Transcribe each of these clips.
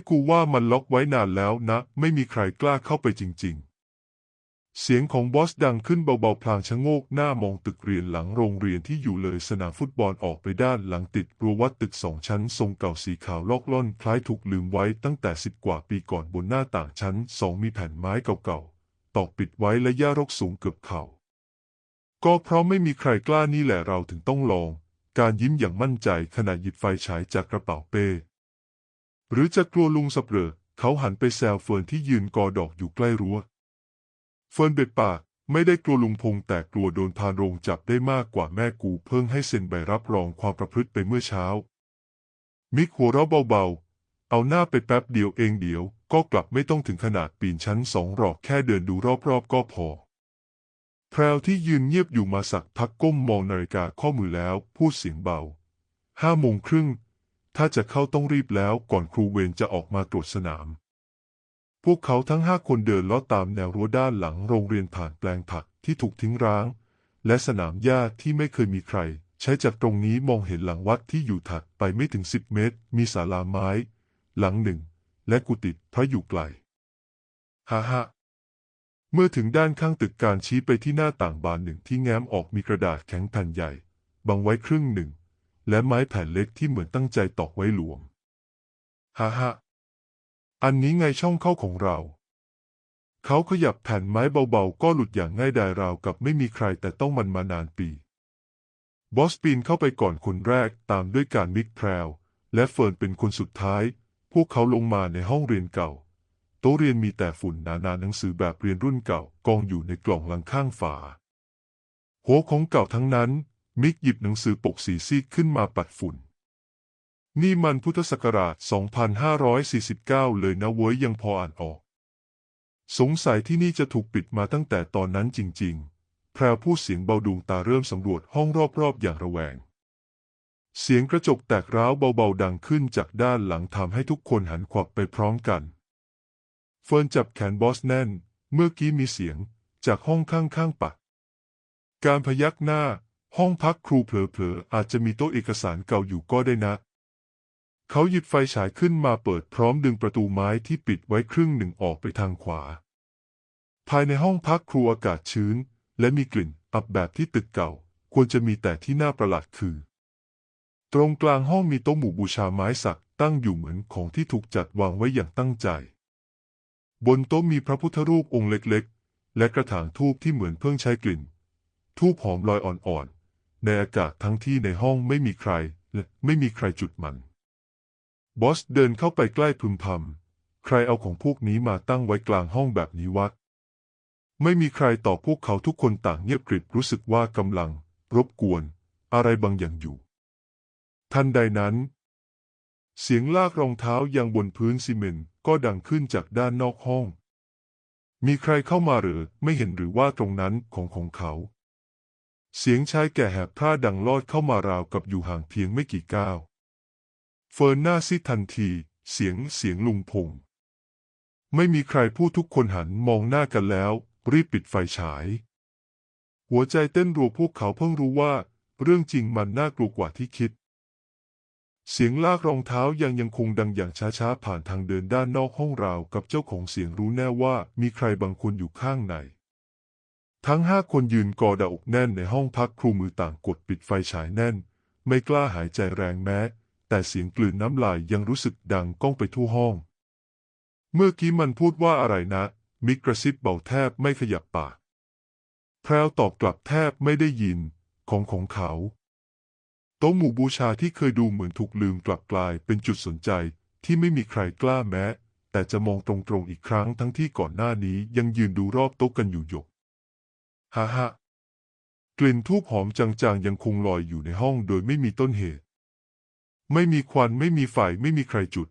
ฮ้กูว่ามันล็อกไว้นานแล้วนะ ไม่มีใครกล้าเข้าไปจริง ๆ เสียงของบอสดังขึ้นเบาๆ พลางชะโงกหน้ามองตึกเรียนหลังโรงเรียนที่อยู่เลยสนามฟุตบอลออกไปด้านหลังติดรั้ววัดตึกสองชั้นทรงเก่าสีขาวลอกล่อน คล้ายถูกลืมไว้ตั้งแต่สิบกว่าปีก่อนบนหน้าต่างชั้นสองมีแผ่นไม้เก่าๆ ตอกปิดไว้และหญ้ารกสูงเกือบเข่า ก็เพราะไม่มีใครกล้านี่แหละเราถึงต้องลอง การยิ้มอย่างมั่นใจขณะหยิบไฟฉายจากกระเป๋าเป้ หรือจะกลัวลุงสับเหร่อเขาหันไปแซวเฟิร์นที่ยืนกอดอกอยู่ใกล้รั้ว เฟิร์นเบ็ดปากไม่ได้กลัวลุงพงแต่กลัวโดนพานโรงจับได้มากกว่าแม่กูเพิ่งให้เซ็นใบรับรองความประพฤติไปเมื่อเช้า มิกหัวเราะเบาๆ เอาหน้าไปแป๊บเดียวเองเดี๋ยว ก็กลับไม่ต้องถึงขนาดปีนชั้นสองหรอกแค่เดินดูรอบๆก็พอ แพรวที่ยืนเงียบอยู่มาสักพักก้มมองนาฬิกาข้อมือแล้ว พูดเสียงเบาห้าโมงครึ่ง ถ้าจะเข้าต้องรีบแล้วก่อนครูเวรจะออกมาตรวจสนาม พวกเขาทั้งห้าคนเดินลอดตามแนวรั้วด้านหลังโรงเรียนผ่านแปลงผักที่ถูกทิ้งร้าง และสนามหญ้าที่ไม่เคยมีใคร ใช้จากตรงนี้มองเห็นหลังวัดที่อยู่ถัดไปไม่ถึงสิบเมตร มีศาลาไม้ หลังหนึ่ง และกุฏิพระอยู่ไกลฮ่าฮ่าเมื่อถึงด้านข้างตึกการชี้ไปที่หน้าต่างบานหนึ่งที่แง้มออกมีกระดาษแข็งแผ่นใหญ่ บังไว้ครึ่งหนึ่ง และไม้แผ่นเล็กที่เหมือนตั้งใจตอกไว้หลวม ฮ่าฮ่าอันนี้ไงช่องเข้าของเรา เขาขยับแผ่นไม้เบาๆ ก็หลุดอย่างง่ายดายราวกับไม่มีใครแต่ต้องมันมานานปี บอสปีนเข้าไปก่อนคนแรกตามด้วยการมิกแพรวและเฟิร์นเป็นคนสุดท้าย พวกเขาลงมาในห้องเรียนเก่า โต๊ะเรียนมีแต่ฝุ่นหนาๆหนังสือแบบเรียนรุ่นเก่ากองอยู่ในกล่องหลังข้างฝา หัวของเก่าทั้งนั้น มิกหยิบหนังสือปกสีซีดขึ้นมาปัดฝุ่น นี่มันพุทธศักราช 2549 เลยนะเว้ยยังพออ่านออก สงสัยที่นี่จะถูกปิดมาตั้งแต่ตอนนั้นจริง ๆ แพรวพูดเสียงเบาดวงตาเริ่มสำรวจห้องรอบๆ อย่างระแวง เสียงกระจกแตกร้าวเบาๆ ดังขึ้นจากด้านหลังทำให้ทุกคนหันขวับไปพร้อมกัน เฟิร์นจับแขนบอสแน่น เมื่อกี้มีเสียงจากห้องข้างๆปักการพยักหน้า ห้องพักครูเผลอๆอาจจะมีโต๊ะเอกสารเก่าอยู่ก็ได้นะ เขาหยิบไฟฉายขึ้นมาเปิดพร้อมดึงประตูไม้ที่ปิดไว้ครึ่งหนึ่งออกไปทางขวา ภายในห้องพักครูอากาศชื้น และมีกลิ่นอับแบบที่ตึกเก่า ควรจะมีแต่ที่น่าประหลาดคือ ตรงกลางห้องมีโต๊ะหมู่บูชาไม้สักตั้งอยู่เหมือนของที่ถูกจัดวางไว้อย่างตั้งใจ บนโต๊ะมีพระพุทธรูปองค์เล็กๆ และกระถางทูบที่เหมือนเพิ่งใช้กลิ่นทูบหอมลอยอ่อนๆ ในอากาศทั้งที่ในห้องไม่มีใครและไม่มีใครจุดมัน บอสเดินเข้าไปใกล้พึมพำใครเอาของพวกนี้มาตั้งไว้กลางห้องแบบนี้วะไม่มีใครตอบพวกเขาทุกคนต่างเงียบกริบรู้สึกว่ากำลัง รบกวน อะไรบางอย่างอยู่ ทันใดนั้น เสียงลากรองเท้ายังบนพื้นซีเมนต์ก็ดังขึ้นจากด้านนอกห้อง มีใครเข้ามาหรือไม่เห็นหรือว่าตรงนั้นของของเขา เสียงชายแก่แหบพร่าดังลอดเข้ามาราวกับอยู่ห่างเพียงไม่กี่ก้าว เฟิร์นหน้าซีดทันที เสียงเสียงลุงพง ไม่มีใครพูดทุกคนหันมองหน้ากันแล้ว รีบปิดไฟฉาย หัวใจเต้นรัวพวกเขาเพิ่งรู้ว่า เรื่องจริงมันน่ากลัวกว่าที่คิด เสียงลากรองเท้ายังยังคงดังอย่างช้าๆผ่านทางเดินด้านนอกห้องราวกับเจ้าของเสียงรู้แน่ว่ามีใครบางคนอยู่ข้างใน ทั้งห้าคนยืนกอดอกแน่นในห้องพักครูมือต่างกดปิดไฟฉายแน่น ไม่กล้าหายใจแรงแม้ แต่เสียงกลืนน้ำลายยังรู้สึกดังก้องไปทั่วห้อง เมื่อกี้มันพูดว่าอะไรนะ มิกกระซิบเบาแทบไม่ขยับปากแพรวตอบกลับแทบไม่ได้ยิน ของของเขาโต๊ะหมู่บูชาที่เคยดูเหมือนถูกลืมกลับกลายเป็นจุดสนใจที่ไม่มีใครกล้าแม้ แต่จะมองตรงๆอีกครั้งทั้งที่ก่อนหน้านี้ยังยืนดูรอบโต๊ะกันอยู่หยก ฮ่าฮ่ากลิ่นทูบหอมจางๆยังคงลอยอยู่ในห้องโดยไม่มีต้นเหตุ ไม่มีควันไม่มีไฟไม่มีใครจุด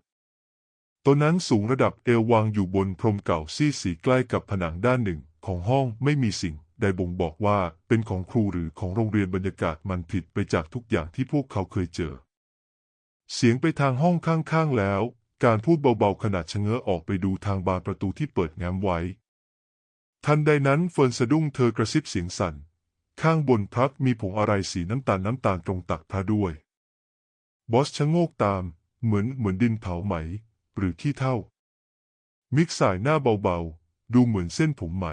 ต้นนั้นสูงระดับเอววางอยู่บนพรมเก่าซีดสีใกล้กับผนังด้านหนึ่งของห้องไม่มีสิ่งใดบ่งบอกว่าเป็นของครูหรือของโรงเรียนบรรยากาศมันผิดไปจากทุกอย่างที่พวกเขาเคยเจอ เสียงไปทางห้องข้างๆแล้ว การพูดเบาๆขนาดชะเง้อออกไปดูทางบานประตูที่เปิดแง้มไว้ ทันใดนั้นเฟิร์นสะดุ้งเธอกระซิบเสียงสั่น ข้างบนพักมีผงอะไรสีน้ำตาลน้ำตาลตรงตักพระด้วย บอสชะโงกตาม เหมือนเหมือนดินเผาไหม หรือขี้เท่า มิกสายหน้าเบาๆ ดูเหมือนเส้นผมไหม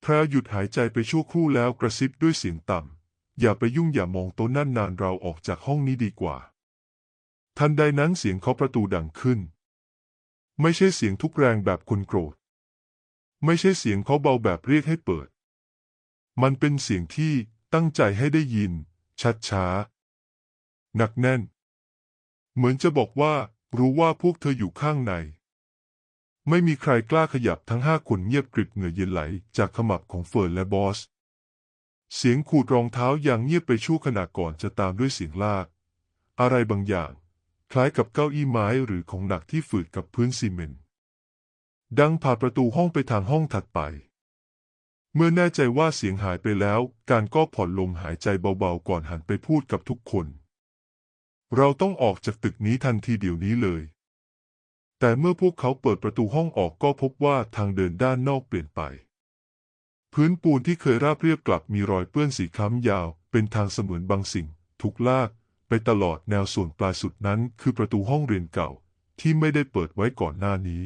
แพรวหยุดหายใจไปชั่วครู่แล้วกระซิบด้วยเสียงต่ำ อย่าไปยุ่งอย่ามองโต๊ะนั่นนานเราออกจากห้องนี้ดีกว่า ทันใดนั้นเสียงเคาะประตูดังขึ้น ไม่ใช่เสียงทุกแรงแบบคนโกรธ ไม่ใช่เสียงเคาเบาแบบเรียกให้เปิด มันเป็นเสียงที่ตั้งใจให้ได้ยิน ชัดช้า หนักแน่น เหมือนจะบอกว่า รู้ว่าพวกเธออยู่ข้างใน ไม่มีใครกล้าขยับทั้งห้าคนเงียบกริบเหงื่อเย็นไหล จากขมับของเฟิร์นและบอส เสียงขูดรองเท้าอย่างเงียบไปชั่วขณะก่อนจะตามด้วยเสียงลาก อะไรบางอย่าง คล้ายกับเก้าอี้ไม้หรือของหนักที่ฝืดกับพื้นซีเมนต์ ดังผ่านประตูห้องไปทางห้องถัดไป เมื่อแน่ใจว่าเสียงหายไปแล้ว การก็ผ่อนลมหายใจเบาๆก่อนหันไปพูดกับทุกคน เราต้องออกจากตึกนี้ทันทีเดี๋ยวนี้เลย แต่เมื่อพวกเขาเปิดประตูห้องออกก็พบว่าทางเดินด้านนอกเปลี่ยนไป พื้นปูนที่เคยราบเรียบกลับมีรอยเปื้อนสีค้ำยาว เป็นทางเสมือนบางสิ่งถูกลากไปตลอดแนวส่วนปลายสุดนั้นคือประตูห้องเรียนเก่าที่ไม่ได้เปิดไว้ก่อนหน้านี้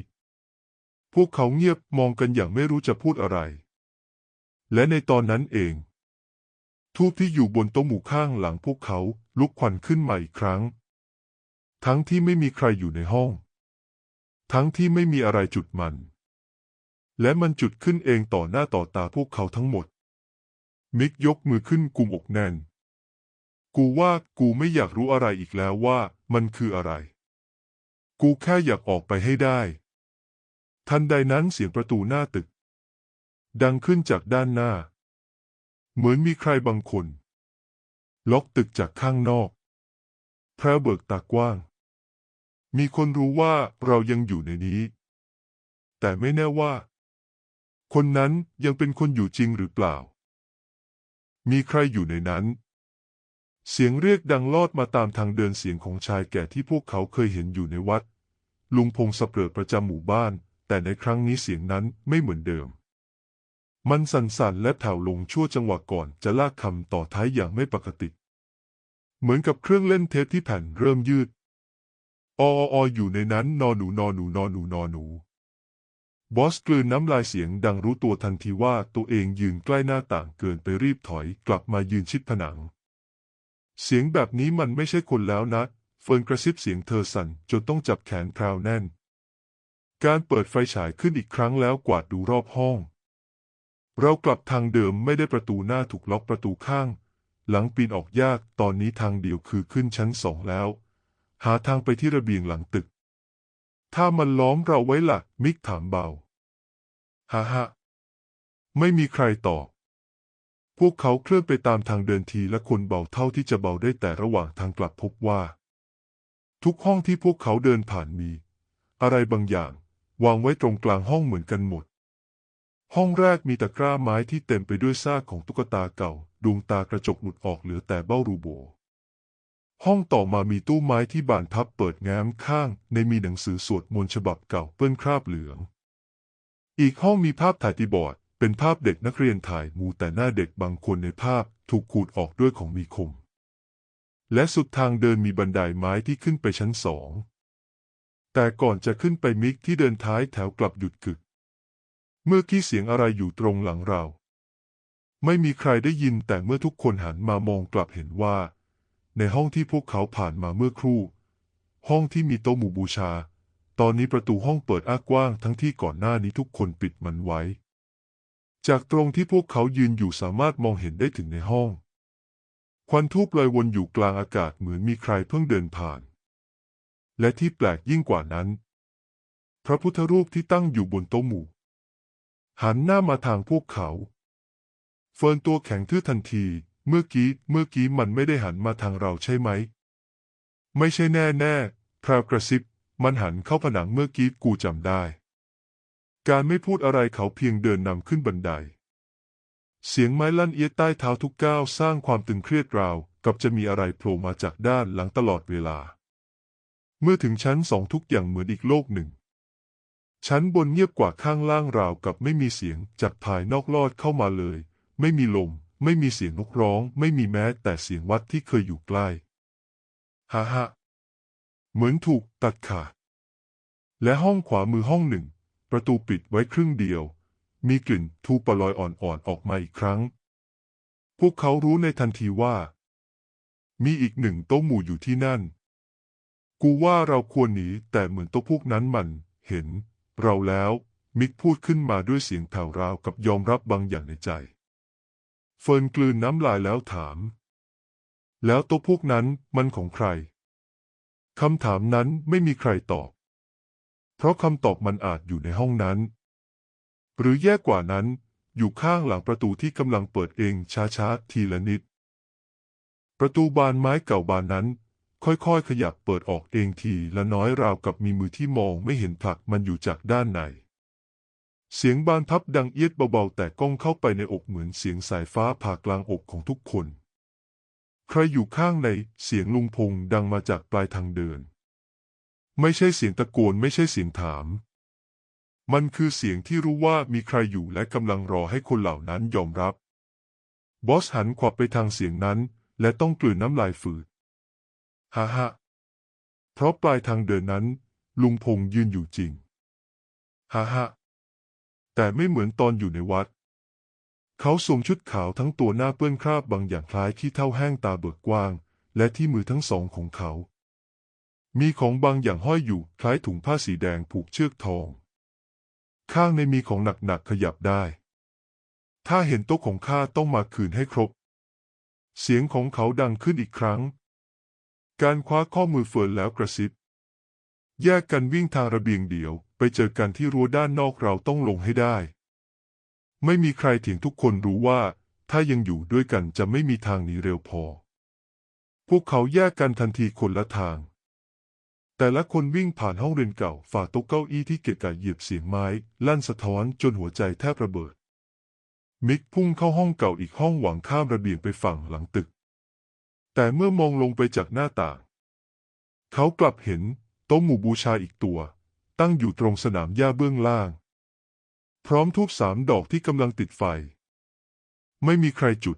พวกเขาเงียบมองกันอย่างไม่รู้จะพูดอะไร และในตอนนั้นเอง ทูบที่อยู่บนโต๊ะหมู่ข้างหลังพวกเขาลุกควันขึ้นมาอีกครั้ง ทั้งที่ไม่มีใครอยู่ในห้อง ทั้งที่ไม่มีอะไรจุดมัน และมันจุดขึ้นเองต่อหน้าต่อตาพวกเขาทั้งหมด มิกยกมือขึ้นกุมอกแน่น กูว่ากูไม่อยากรู้อะไรอีกแล้วว่ามันคืออะไร กูแค่อยากออกไปให้ได้ ทันใดนั้นเสียงประตูหน้าตึก ดังขึ้นจากด้านหน้า เหมือนมีใครบางคน ล็อกตึกจากข้างนอกแพรเบิกตากว้าง มีคนรู้ว่าเรายังอยู่ในนี้ แต่ไม่แน่ว่า คนนั้นยังเป็นคนอยู่จริงหรือเปล่า มีใครอยู่ในนั้น เสียงเรียกดังลอดมาตามทางเดินเสียงของชายแก่ที่พวกเขาเคยเห็นอยู่ในวัด ลุงพงษ์สเปรอประจำหมู่บ้าน แต่ในครั้งนี้เสียงนั้นไม่เหมือนเดิม มันสั่นๆและแผ่วลงชั่วจังหวะก่อนจะลากคำต่อท้ายอย่างไม่ปกติ เหมือนกับเครื่องเล่นเทปที่แผ่นเริ่มยืดออออยู่ในนั้นนอหนูนอหนูนอหนูนอหนูบอสกลืนน้ำลายเสียงดังรู้ตัวทันทีว่าตัวเองยืนใกล้หน้าต่างเกินไปรีบถอยกลับมายืนชิดผนัง เสียงแบบนี้มันไม่ใช่คนแล้วนะ เฟิร์นกระซิบเสียงเธอสั่นจนต้องจับแขนพราวแน่น การเปิดไฟฉายขึ้นอีกครั้งแล้วกวาดดูรอบห้อง เรากลับทางเดิมไม่ได้ประตูหน้าถูกล็อกประตูข้าง หลังปีนออกยากตอนนี้ทางเดียวคือขึ้นชั้นสองแล้ว หาทางไปที่ระเบียงหลังตึก ถ้ามันล้อมเราไว้ละ่ะ มิกถามเบาฮ่าฮ่าไม่มีใครตอบ พวกเขาเคลื่อนไปตามทางเดินทีละคนเบาเท่าที่จะเบาได้แต่ระหว่างทางกลับพบว่า ทุกห้องที่พวกเขาเดินผ่านมี อะไรบางอย่าง วางไว้ตรงกลางห้องเหมือนกันหมด ห้องแรกมีตะกร้าไม้ที่เต็มไปด้วยซากของตุ๊กตาเก่า ดวงตากระจกหลุดออกเหลือแต่เบ้ารูโบ ห้องต่อมามีตู้ไม้ที่บานพับเปิดง้มข้าง ในมีหนังสือสวดมนต์ฉบับเก่าเปื้อนคราบเหลือง อีกห้องมีภาพถ่ายที่บอร์ด เป็นภาพเด็กนักเรียนถ่ายมูแต่หน้าเด็กบางคนในภาพถูกขูดออกด้วยของมีคมและสุดทางเดินมีบันไดไม้ที่ขึ้นไปชั้นสอง แต่ก่อนจะขึ้นไปมิกที่เดินท้ายแถวกลับหยุดกึก เมื่อกี้เสียงอะไรอยู่ตรงหลังเรา ไม่มีใครได้ยินแต่เมื่อทุกคนหันมามองกลับเห็นว่า ในห้องที่พวกเขาผ่านมาเมื่อครู่ ห้องที่มีโต๊ะหมู่บูชา ตอนนี้ประตูห้องเปิดอ้ากว้างทั้งที่ก่อนหน้านี้ทุกคนปิดมันไว้ จากตรงที่พวกเขายืนอยู่สามารถมองเห็นได้ถึงในห้อง ควันทูบลอยวนอยู่กลางอากาศเหมือนมีใครเพิ่งเดินผ่าน และที่แปลกยิ่งกว่านั้น พระพุทธรูปที่ตั้งอยู่บนโต๊ะหมู่ หันหน้ามาทางพวกเขา เฟิร์นตัวแข็งทื่อทันที เมื่อกี้เมื่อกี้มันไม่ได้หันมาทางเราใช่ไหม ไม่ใช่แน่แน่ๆพรวกระซิบ มันหันเข้าผนังเมื่อกี้กูจำได้ การไม่พูดอะไรเขาเพียงเดินนำขึ้นบันได เสียงไม้ลั่นเอียดใต้เท้าทุกก้าวสร้างความตึงเครียดราวกับจะมีอะไรโผล่มาจากด้านหลังตลอดเวลา เมื่อถึงชั้นสองทุกอย่างเหมือนอีกโลกหนึ่ง ชั้นบนเงียบกว่าข้างล่างราวกับไม่มีเสียงจากภายนอกลอดเข้ามาเลย ไม่มีลม ไม่มีเสียงนกร้อง ไม่มีแม้แต่เสียงวัดที่เคยอยู่ใกล้ฮ่าฮ่าเหมือนถูกตัดขาดและห้องขวามือห้องหนึ่ง ประตูปิดไว้ครึ่งเดียว มีกลิ่นทูปลอยอ่อนๆออกมาอีกครั้ง พวกเขารู้ในทันทีว่า มีอีกหนึ่งโต๊ะหมู่อยู่ที่นั่น กูว่าเราควรหนีแต่เหมือนโต๊ะพวกนั้นมันเห็น เราแล้วมิกพูดขึ้นมาด้วยเสียงแผ่วราวกับยอมรับบางอย่างในใจ เฟิร์นกลืนน้ำลายแล้วถาม แล้วโต๊ะพวกนั้นมันของใครคำถามนั้นไม่มีใครตอบ เพราะคำตอบมันอาจอยู่ในห้องนั้น หรือแย่กว่านั้นอยู่ข้างหลังประตูที่กำลังเปิดเองช้าๆทีละนิด ประตูบานไม้เก่าบานนั้น ค่อยๆ ขยับเปิดออกเองทีละน้อยราวกับมีมือที่มองไม่เห็นผลักมันอยู่จากด้านใน เสียงบานพับดังเอียดเบาๆ แต่ก้องเข้าไปในอกเหมือนเสียงสายฟ้าผ่ากลางอกของทุกคน ใครอยู่ข้างในเสียงลุงพงษ์ดังมาจากปลายทางเดิน ไม่ใช่เสียงตะโกนไม่ใช่เสียงถาม มันคือเสียงที่รู้ว่ามีใครอยู่และกำลังรอให้คนเหล่านั้นยอมรับ บอสหันขวับไปทางเสียงนั้น และต้องกลืนน้ำลายฝืด ฮ่าฮ่าเพราะปลายทางเดินนั้น ลุงพงษ์ยืนอยู่จริงฮ่าฮ่าแต่ไม่เหมือนตอนอยู่ในวัด เขาสวมชุดขาวทั้งตัวหน้าเปื้อนคราบบางอย่างคล้ายขี้เท่าแห้งตาเบิกกว้าง และที่มือทั้งสองของเขา มีของบางอย่างห้อยอยู่คล้ายถุงผ้าสีแดงผูกเชือกทอง ข้างในมีของหนักๆขยับได้ ถ้าเห็นโต๊ะของข้าต้องมาคืนให้ครบ เสียงของเขาดังขึ้นอีกครั้ง การคว้าข้อมือเฟิร์นแล้วกระซิบ แยกกันวิ่งทางระเบียงเดียว ไปเจอกันที่รั้วด้านนอกเราต้องลงให้ได้ ไม่มีใครเถียงทุกคนรู้ว่า ถ้ายังอยู่ด้วยกันจะไม่มีทางหนีเร็วพอ พวกเขาแยกกันทันทีคนละทาง แต่ละคนวิ่งผ่านห้องเรียนเก่า ฝ่าโต๊ะเก้าอี้ที่เกะกะเหยียบเสียงไม้ ลั่นสะท้อนจนหัวใจแทบระเบิด มิกพุ่งเข้าห้องเก่าอีกห้องหวังข้ามระเบียงไปฝั่งหลังตึก แต่เมื่อมองลงไปจากหน้าต่าง เขากลับเห็นโต๊ะหมู่บูชาอีกตัว ตั้งอยู่ตรงสนามหญ้าเบื้องล่าง พร้อมทูบสามดอกที่กำลังติดไฟ ไม่มีใครจุด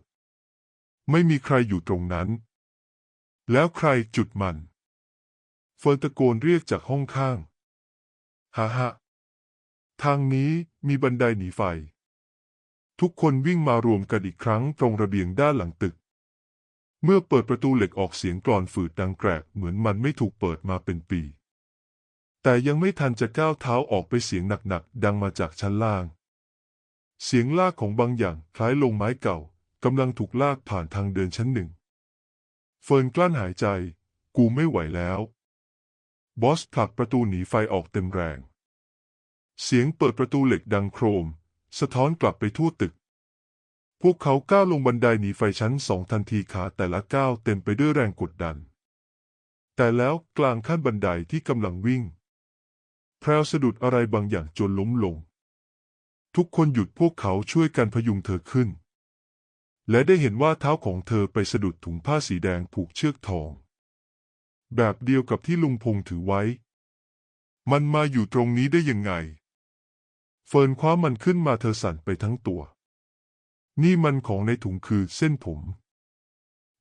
ไม่มีใครอยู่ตรงนั้น แล้วใครจุดมันเฟิร์นตะโกนเรียกจากห้องข้างฮ่าฮ่าทางนี้มีบันไดหนีไฟ ทุกคนวิ่งมารวมกันอีกครั้งตรงระเบียงด้านหลังตึก เมื่อเปิดประตูเหล็กออกเสียงกรอนฝืดดังแกรกเหมือนมันไม่ถูกเปิดมาเป็นปี แต่ยังไม่ทันจะก้าวเท้าออกไปเสียงหนักๆดังมาจากชั้นล่าง เสียงลากของบางอย่างคล้ายลงไม้เก่ากำลังถูกลากผ่านทางเดินชั้นหนึ่ง เฟิร์นกลั้นหายใจ กูไม่ไหวแล้ว บอสผลักประตูหนีไฟออกเต็มแรง เสียงเปิดประตูเหล็กดังโครม สะท้อนกลับไปทั่วตึก พวกเขาก้าวลงบันไดหนีไฟชั้นสองทันทีขาแต่ละก้าวเต็มไปด้วยแรงกดดัน แต่แล้วกลางขั้นบันไดที่กำลังวิ่ง แพรวสะดุดอะไรบางอย่างจนล้มลง ทุกคนหยุดพวกเขาช่วยกันพยุงเธอขึ้น และได้เห็นว่าเท้าของเธอไปสะดุดถุงผ้าสีแดงผูกเชือกทอง แบบเดียวกับที่ลุงพงถือไว้ มันมาอยู่ตรงนี้ได้ยังไง เฟิร์นคว้ามันขึ้นมาเธอสั่นไปทั้งตัว นี่มันของในถุงคือเส้นผม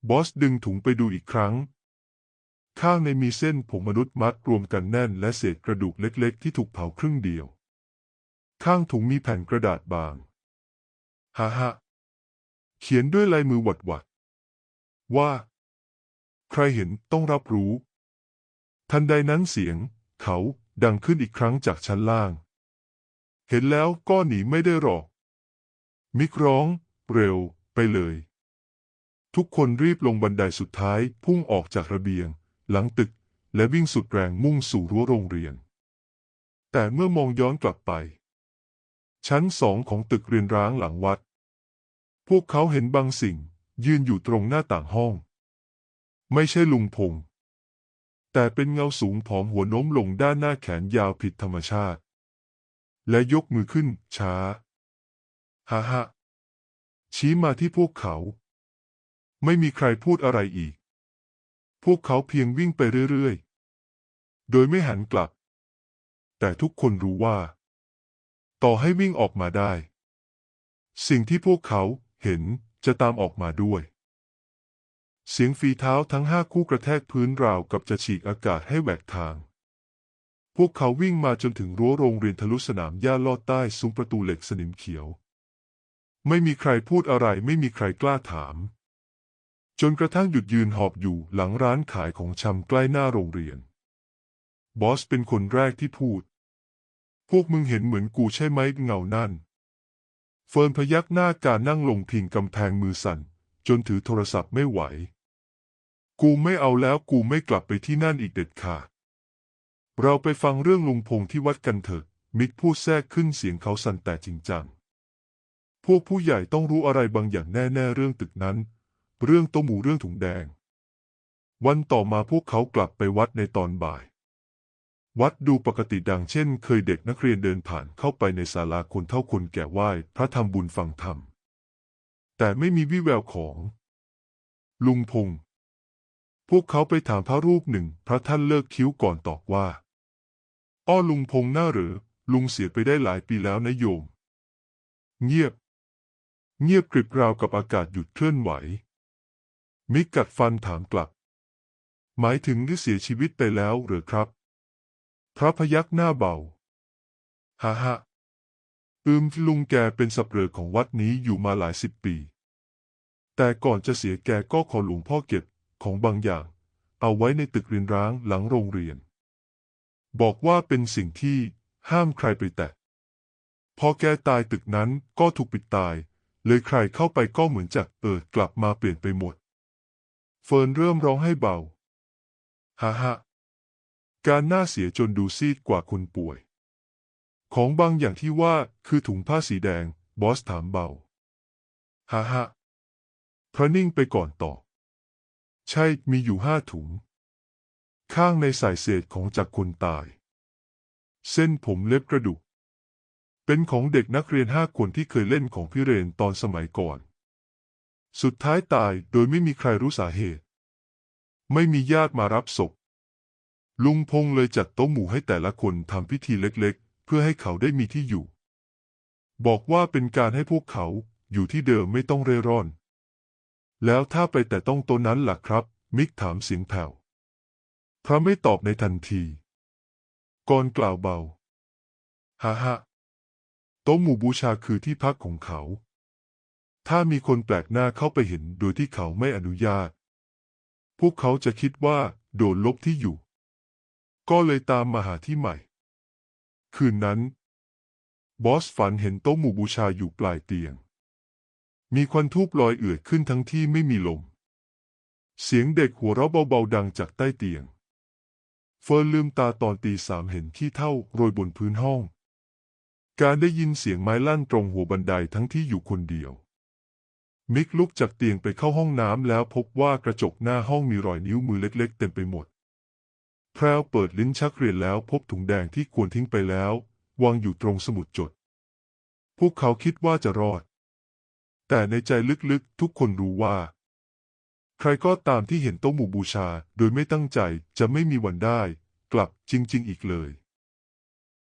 บอสดึงถุงไปดูอีกครั้ง ข้างในมีเส้นผมมนุษย์มัดรวมกันแน่นและเศษกระดูกเล็กๆ ที่ถูกเผาครึ่งเดียว ข้างถุงมีแผ่นกระดาษบางฮ่าฮ่าเขียนด้วยลายมือหวัดหวัดๆว่า ใครเห็นต้องรับรู้ ทันใดนั้นเสียง เขาดังขึ้นอีกครั้งจากชั้นล่าง เห็นแล้วก็หนีไม่ได้หรอก มิกร้อง เร็ว ไปเลย ทุกคนรีบลงบันไดสุดท้ายพุ่งออกจากระเบียง หลังตึก และวิ่งสุดแรงมุ่งสู่รั้วโรงเรียน แต่เมื่อมองย้อนกลับไป ชั้นสองของตึกเรียนร้างหลังวัด พวกเขาเห็นบางสิ่ง ยืนอยู่ตรงหน้าต่างห้อง ไม่ใช่ลุงพงษ์แต่เป็นเงาสูงผอมหัวโน้มลงด้านหน้าแขนยาวผิดธรรมชาติ และยกมือขึ้นช้า ฮ่าฮ่า ชี้มาที่พวกเขา ไม่มีใครพูดอะไรอีก พวกเขาเพียงวิ่งไปเรื่อยๆ โดยไม่หันกลับ แต่ทุกคนรู้ว่า ต่อให้วิ่งออกมาได้ สิ่งที่พวกเขาเห็นจะตามออกมาด้วย เสียงฝีเท้าทั้งห้าคู่กระแทกพื้นราวกับจะฉีกอากาศให้แหวกทาง พวกเขาวิ่งมาจนถึงรั้วโรงเรียนทะลุสนามหญ้าลอดใต้ซุ้มประตูเหล็กสนิมเขียว ไม่มีใครพูดอะไรไม่มีใครกล้าถาม จนกระทั่งหยุดยืนหอบอยู่หลังร้านขายของชำใกล้หน้าโรงเรียน บอสเป็นคนแรกที่พูด พวกมึงเห็นเหมือนกูใช่ไหมเงานั่น เฟิร์นพยักหน้าการนั่งลงพิงกำแพงมือสั่น จนถือโทรศัพท์ไม่ไหว กูไม่เอาแล้วกูไม่กลับไปที่นั่นอีกเด็ดขาดเราไปฟังเรื่องลุงพงที่วัดกันเถอะ มิกพูดแทรกขึ้นเสียงเขาสั่นแต่จริงจัง พวกผู้ใหญ่ต้องรู้อะไรบางอย่างแน่ ๆ เรื่องตึกนั้น เรื่องโต๊ะหมูเรื่องถุงแดง วันต่อมาพวกเขากลับไปวัดในตอนบ่าย วัดดูปกติดังเช่น เคยเด็กนักเรียนเดินผ่านเข้าไปในศาลาคนเท่าคนแก่ไหว้พระทำบุญฟังธรรม แต่ไม่มีวิแววของ ลุงพงษ์พวกเขาไปถามพระรูปหนึ่ง พระท่านเลิกคิ้วก่อนตอบว่า อ้อลุงพงษ์หน้าหรือ ลุงเสียไปได้หลายปีแล้วนะโยม เงียบ เงียบกริบราวกับอากาศหยุดเคลื่อนไหว มิกกัดฟันถามกลับ หมายถึงที่เสียชีวิตไปแล้วหรือครับ พระพยักหน้าเบาฮ่าฮ่าอืมลุงแกเป็นสับเปลือของวัดนี้อยู่มาหลายสิบปี แต่ก่อนจะเสียแกก็ขอหลวงพ่อเก็บของบางอย่าง เอาไว้ในตึกเรียนร้างหลังโรงเรียน บอกว่าเป็นสิ่งที่ห้ามใครไปแตะ พอแกตายตึกนั้นก็ถูกปิดตาย เลยใครเข้าไปก็เหมือนจะเอิดกลับมาเปลี่ยนไปหมด เฟิร์นเริ่มร้องให้เบา ฮ่าฮ่าการหน้าเสียจนดูซีดกว่าคนป่วย ของบางอย่างที่ว่าคือถุงผ้าสีแดง บอสถามเบา ฮ่าฮ่าพระนิ่งไปก่อนตอบใช่มีอยู่ห้าถุง ข้างในใส่เศษของจากคนตาย เส้นผมเล็บกระดูก เป็นของเด็กนักเรียนห้าคนที่เคยเล่นของพี่เรนตอนสมัยก่อน สุดท้ายตายโดยไม่มีใครรู้สาเหตุ ไม่มีญาติมารับศพ ลุงพงเลยจัดโต๊ะหมู่ให้แต่ละคนทำพิธีเล็กๆ เพื่อให้เขาได้มีที่อยู่ บอกว่าเป็นการให้พวกเขาอยู่ที่เดิมไม่ต้องเร่ร่อน แล้วถ้าไปแต่ต้องโต๊ะนั้นล่ะครับ มิกถามเสียงแผ่วพระไม่ตอบในทันที ก่อนกล่าวเบา ฮ่าฮ่า โต๊ะหมู่บูชาคือที่พักของเขา ถ้ามีคนแปลกหน้าเข้าไปเห็นโดยที่เขาไม่อนุญาต พวกเขาจะคิดว่าโดนลบที่อยู่ ก็เลยตามมาหาที่ใหม่ คืนนั้น บอสฝันเห็นโต๊ะหมู่บูชาอยู่ปลายเตียง มีควันทูบลอยเอื่อยขึ้นทั้งที่ไม่มีลม เสียงเด็กหัวเราะเบาๆดังจากใต้เตียง เฟิร์นลืมตาตอนตีสามเห็นขี้เท่าโรยบนพื้นห้อง การได้ยินเสียงไม้ลั่นตรงหัวบันไดทั้งที่อยู่คนเดียว มิกลุกจากเตียงไปเข้าห้องน้ำแล้วพบว่ากระจกหน้าห้องมีรอยนิ้วมือเล็กๆ เต็มไปหมด แพรวเปิดลิ้นชักเรียนแล้วพบถุงแดงที่ควรทิ้งไปแล้ววางอยู่ตรงสมุดจด พวกเขาคิดว่าจะรอด แต่ในใจลึกๆ ทุกคนรู้ว่า ใครก็ตามที่เห็นโต๊ะหมู่บูชา โดยไม่ตั้งใจจะไม่มีวันได้ กลับจริง ๆ อีกเลย